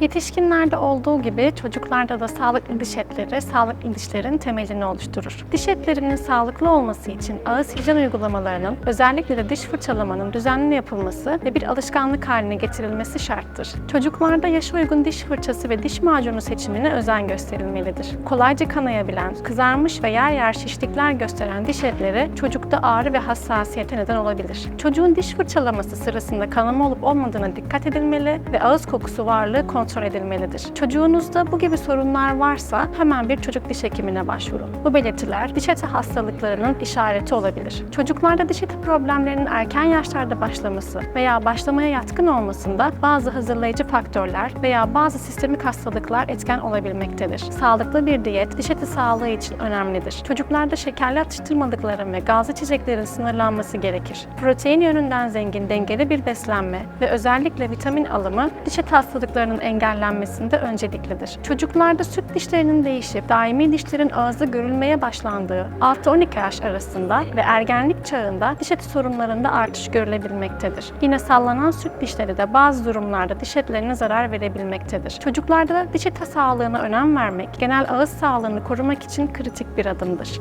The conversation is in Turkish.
Yetişkinlerde olduğu gibi çocuklarda da sağlıklı diş etleri sağlıklı dişlerin temelini oluşturur. Diş etlerinin sağlıklı olması için ağız hijyen uygulamalarının özellikle de diş fırçalamanın düzenli yapılması ve bir alışkanlık haline getirilmesi şarttır. Çocuklarda yaşa uygun diş fırçası ve diş macunu seçimine özen gösterilmelidir. Kolayca kanayabilen, kızarmış ve yer yer şişlikler gösteren diş etleri çocukta ağrı ve hassasiyete neden olabilir. Çocuğun diş fırçalaması sırasında kanama olup olmadığına dikkat edilmeli ve ağız kokusu varlığı kontrol edilmelidir. Çocuğunuzda bu gibi sorunlar varsa hemen bir çocuk diş hekimine başvurun. Bu belirtiler diş eti hastalıklarının işareti olabilir. Çocuklarda diş eti problemlerinin erken yaşlarda başlaması veya başlamaya yatkın olmasında bazı hazırlayıcı faktörler veya bazı sistemik hastalıklar etken olabilmektedir. Sağlıklı bir diyet diş eti sağlığı için önemlidir. Çocuklarda şekerli atıştırmalıkların ve gazlı içeceklerin sınırlanması gerekir. Protein yönünden zengin dengeli bir beslenme ve özellikle vitamin alımı diş eti hastalıklarının engellenmesinde önceliklidir. Çocuklarda süt dişlerinin değişip daimi dişlerin ağızda görülmeye başlandığı 6-12 yaş arasında ve ergenlik çağında diş eti sorunlarında artış görülebilmektedir. Yine sallanan süt dişleri de bazı durumlarda diş etlerine zarar verebilmektedir. Çocuklarda da diş eti sağlığına önem vermek, genel ağız sağlığını korumak için kritik bir adımdır.